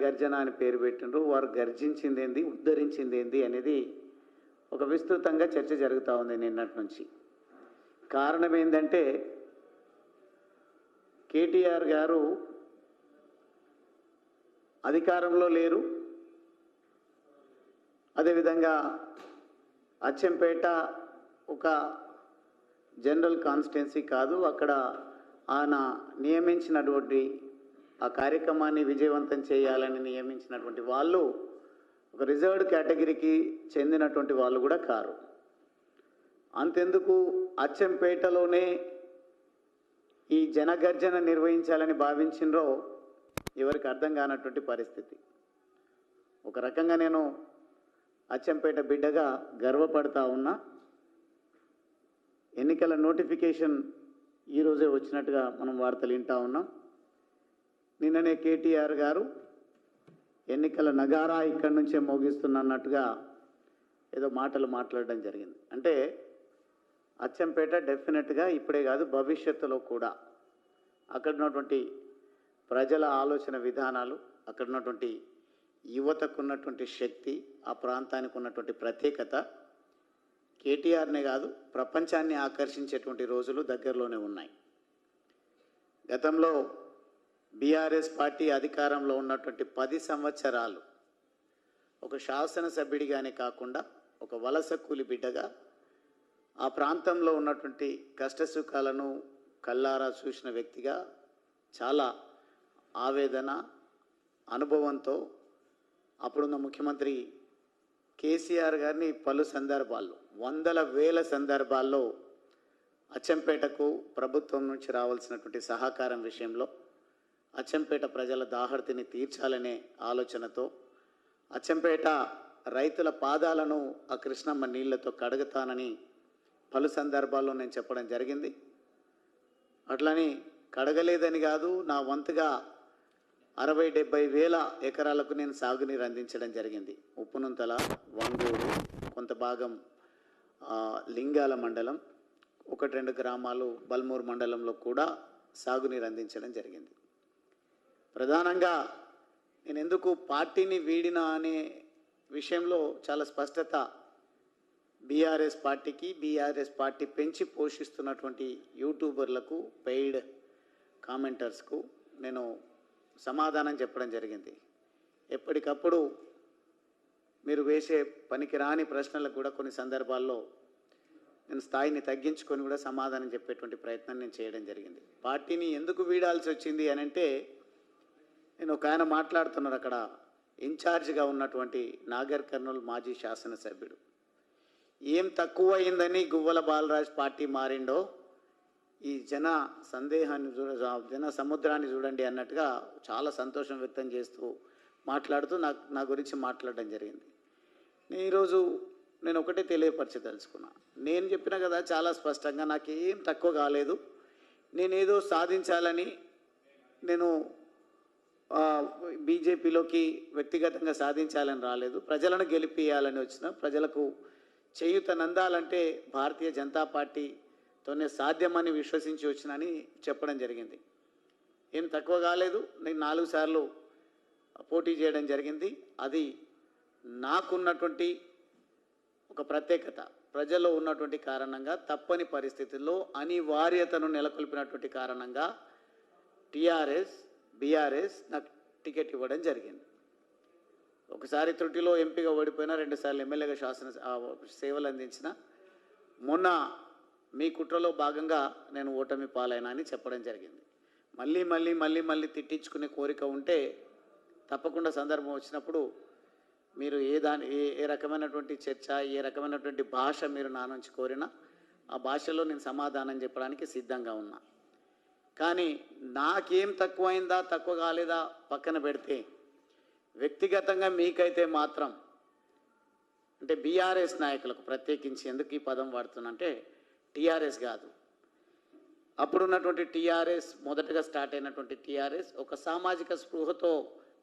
గర్జన అని పేరు పెట్టిండ్రు. వారు గర్జించింది ఏంది ఉద్ధరించింది ఏంది అనేది ఒక విస్తృతంగా చర్చ జరుగుతూ ఉంది నిన్నటి నుంచి. కారణం ఏంటంటే కేటీఆర్ గారు అధికారంలో లేరు. అదేవిధంగా అచ్చంపేట ఒక జనరల్ కాన్స్టిట్యున్సీ కాదు అక్కడ ఆయన నియమించినటువంటి ఆ కార్యక్రమాన్ని విజయవంతం చేయాలని నియమించినటువంటి వాళ్ళు ఒక రిజర్వ్డ్ కేటగిరీకి చెందినటువంటి వాళ్ళు కూడా కారు. అంతెందుకు అచ్చంపేటలోనే ఈ జనగర్జన నిర్వహించాలని భావించినరో ఎవరికి అర్థం కానటువంటి పరిస్థితి. ఒక రకంగా నేను అచ్చంపేట బిడ్డగా గర్వపడతా ఉన్నా. ఎన్నికల నోటిఫికేషన్ ఈరోజే వచ్చినట్టుగా మనం వార్తలు వింటా ఉన్నాం. నిన్ననే కేటీఆర్ గారు ఎన్నికల నగారా ఇక్కడి నుంచే మోగిస్తున్నట్టుగా ఏదో మాటలు మాట్లాడడం జరిగింది. అంటే అచ్చంపేట డెఫినెట్గా ఇప్పుడే కాదు భవిష్యత్తులో కూడా అక్కడ ఉన్నటువంటి ప్రజల ఆలోచన విధానాలు అక్కడ ఉన్నటువంటి యువతకు ఉన్నటువంటి శక్తి ఆ ప్రాంతానికి ఉన్నటువంటి ప్రత్యేకత కేటీఆర్నే కాదు ప్రపంచాన్ని ఆకర్షించేటువంటి రోజులు దగ్గరలోనే ఉన్నాయి. గతంలో బీఆర్ఎస్ పార్టీ అధికారంలో ఉన్నటువంటి పది సంవత్సరాలు ఒక శాసనసభ్యుడిగానే కాకుండా ఒక వలస కూలి బిడ్డగా ఆ ప్రాంతంలో ఉన్నటువంటి కష్టసుఖాలను కల్లారా చూసిన వ్యక్తిగా చాలా ఆవేదన అనుభవంతో అప్పుడున్న ముఖ్యమంత్రి కేసీఆర్ గారిని పలు సందర్భాల్లో వందల వేల సందర్భాల్లో అచ్చంపేటకు ప్రభుత్వం నుంచి రావాల్సినటువంటి సహకారం విషయంలో అచ్చంపేట ప్రజల దాహర్తిని తీర్చాలనే ఆలోచనతో అచ్చంపేట రైతుల పాదాలను ఆ కృష్ణమ్మ నీళ్ళతో కడుగుతానని పలు సందర్భాల్లో నేను చెప్పడం జరిగింది. అట్లని కడగలేదని కాదు నా వంతుగా అరవై డెబ్బై వేల ఎకరాలకు నేను సాగునీరు అందించడం జరిగింది. ఉప్పునుంతల వంగూరు కొంత భాగం లింగాల మండలం ఒకటి రెండు గ్రామాలు బల్మూరు మండలంలో కూడా సాగునీరు అందించడం జరిగింది. ప్రధానంగా నేను ఎందుకు పార్టీని వీడినా అనే విషయంలో చాలా స్పష్టత బీఆర్ఎస్ పార్టీకి బీఆర్ఎస్ పార్టీ పెంచి పోషిస్తున్నటువంటి యూట్యూబర్లకు పెయిడ్ కామెంటర్స్కు నేను సమాధానం చెప్పడం జరిగింది. ఎప్పటికప్పుడు మీరు వేసే పనికి రాని ప్రశ్నలకు కూడా కొన్ని సందర్భాల్లో నేను స్థాయిని తగ్గించుకొని కూడా సమాధానం చెప్పేటువంటి ప్రయత్నం నేను చేయడం జరిగింది. పార్టీని ఎందుకు వీడాల్సి వచ్చింది అని అంటే నేను ఒక ఆయన మాట్లాడుతున్నారు అక్కడ. ఇన్ఛార్జ్గా ఉన్నటువంటి నాగర్ కర్నూలు మాజీ శాసనసభ్యుడు. ఏం తక్కువ అయిందని గువ్వల బాలరాజ్ పార్టీ మారిండో ఈ జన సందేహాన్ని చూడ జన సముద్రాన్ని చూడండి అన్నట్టుగా చాలా సంతోషం వ్యక్తం చేస్తూ మాట్లాడుతూ నాకు నా గురించి మాట్లాడడం జరిగింది. నేను ఈరోజు నేను ఒకటే తెలియపరచదలుచుకున్నా నేను చెప్పిన కదా చాలా స్పష్టంగా నాకేం తక్కువ కాలేదు. నేనేదో సాధించాలని నేను బీజేపీలోకి వ్యక్తిగతంగా సాధించాలని రాలేదు. ప్రజలను గెలిపియాలని వచ్చిన ప్రజలకు చేయూతనందాలంటే భారతీయ జనతా పార్టీతోనే సాధ్యమని విశ్వసించి వచ్చినని చెప్పడం జరిగింది. ఏం తక్కువ కాలేదు. నేను నాలుగు సార్లు పోటీ చేయడం జరిగింది. అది నాకున్నటువంటి ఒక ప్రత్యేకత. ప్రజల్లో ఉన్నటువంటి కారణంగా తప్పని పరిస్థితుల్లో అనివార్యతను నెలకొల్పినటువంటి కారణంగా టీఆర్ఎస్ బీఆర్ఎస్ నాకు టికెట్ ఇవ్వడం జరిగింది. ఒకసారి త్రుటిలో ఎంపీగా ఓడిపోయినా రెండుసార్లు ఎమ్మెల్యేగా శాసన సేవలు అందించిన మొన్న మీ కుట్రలో భాగంగా నేను ఓటమి పాలైనా అని చెప్పడం జరిగింది. మళ్ళీ మళ్ళీ మళ్ళీ మళ్ళీ తిట్టించుకునే కోరిక ఉంటే తప్పకుండా సందర్భం వచ్చినప్పుడు మీరు ఏ దాని ఏ ఏ రకమైనటువంటి చర్చ ఏ రకమైనటువంటి భాష మీరు నా నుంచి కోరినా ఆ భాషలో నేను సమాధానం చెప్పడానికి సిద్ధంగా ఉన్నా. కానీ నాకేం తక్కువైందా తక్కువ కాలేదా పక్కన పెడితే? వ్యక్తిగతంగా మీకైతే మాత్రం అంటే బీఆర్ఎస్ నాయకులకు ప్రత్యేకించి ఎందుకు ఈ పదం వాడుతున్నంటే టీఆర్ఎస్ కాదు. అప్పుడున్నటువంటి టీఆర్ఎస్ మొదటగా స్టార్ట్ అయినటువంటి టీఆర్ఎస్ ఒక సామాజిక స్పృహతో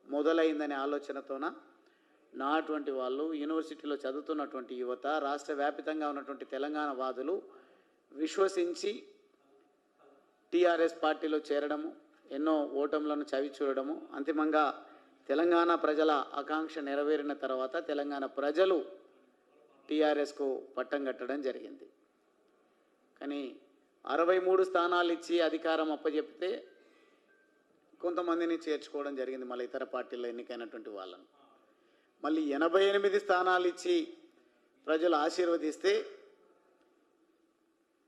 మొదలైందనే ఆలోచనతోన నాటువంటి వాళ్ళు యూనివర్సిటీలో చదువుతున్నటువంటి యువత రాష్ట్ర వ్యాపితంగా ఉన్నటువంటి తెలంగాణ వాదులు విశ్వసించి టీఆర్ఎస్ పార్టీలో చేరడము ఎన్నో ఓటములను చవి చూడడము అంతిమంగా తెలంగాణ ప్రజల ఆకాంక్ష నెరవేరిన తర్వాత తెలంగాణ ప్రజలు టీఆర్ఎస్కు పట్టం కట్టడం జరిగింది. కానీ అరవై మూడు స్థానాలు ఇచ్చి అధికారం అప్పజెప్తే కొంతమందిని చేర్చుకోవడం జరిగింది మళ్ళీ ఇతర పార్టీల్లో ఎన్నికైనటువంటి వాళ్ళను. మళ్ళీ ఎనభై ఎనిమిది స్థానాలు ఇచ్చి ప్రజలు ఆశీర్వదిస్తే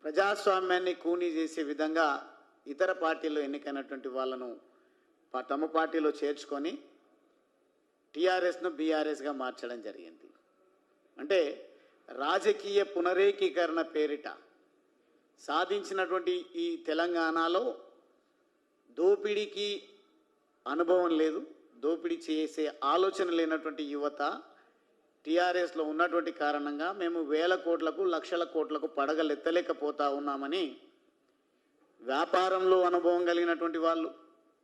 ప్రజాస్వామ్యాన్ని కూనీ చేసే విధంగా ఇతర పార్టీల్లో ఎన్నికైనటువంటి వాళ్ళను ప- తమ పార్టీలో చేర్చుకొని టీఆర్ఎస్ను బీఆర్ఎస్గా మార్చడం జరిగింది. అంటే రాజకీయ పునరేకీకరణ పేరిట సాధించినటువంటి ఈ తెలంగాణలో దోపిడీకి అనుభవం లేదు. దోపిడీ చేసే ఆలోచన లేనటువంటి యువత టీఆర్ఎస్లో ఉన్నటువంటి కారణంగా మేము వేల కోట్లకు లక్షల కోట్లకు పడగలెత్తలేకపోతా ఉన్నామని వ్యాపారంలో అనుభవం కలిగినటువంటి వాళ్ళు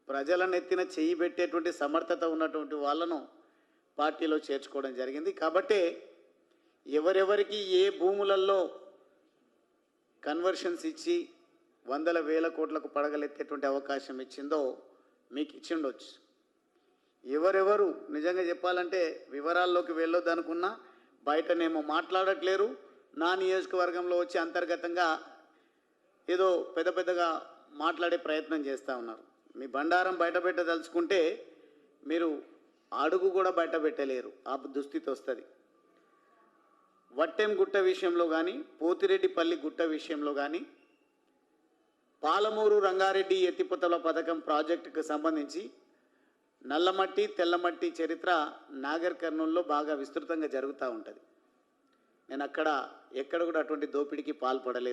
ప్రజలను ఎత్తిన చేయి పెట్టేటువంటి సమర్థత ఉన్నటువంటి వాళ్ళను పార్టీలో చేర్చుకోవడం జరిగింది. కాబట్టే ఎవరెవరికి ఏ భూములలో కన్వర్షన్స్ ఇచ్చి వందల వేల కోట్లకు పడగలెత్తేటువంటి అవకాశం ఇచ్చిందో మీకు ఇచ్చిండొచ్చు. ఎవరెవరు నిజంగా చెప్పాలంటే వివరాల్లోకి వెళ్ళొద్దనుకున్నా బయటనేమో మాట్లాడట్లేరు. నా నియోజకవర్గంలో వచ్చి అంతర్గతంగా ఏదో పెద్ద పెద్దగా మాట్లాడే ప్రయత్నం చేస్తూ ఉన్నారు. మీ బండారం బయట పెట్టదలుచుకుంటే మీరు అడుగు కూడా బయట పెట్టలేరు ఆ దుస్థితి వస్తుంది. వట్టెం గుట్ట విషయంలో కానీ పోతిరెడ్డిపల్లి గుట్ట విషయంలో కానీ పాలమూరు రంగారెడ్డి ఎత్తిపోతల పథకం ప్రాజెక్టుకు సంబంధించి నల్లమట్టి తెల్లమట్టి చరిత్ర నాగర్ కర్నూల్లో బాగా విస్తృతంగా జరుగుతూ ఉంటుంది. నేను అక్కడ ఎక్కడ కూడా అటువంటి దోపిడీకి పాల్పడలేదు.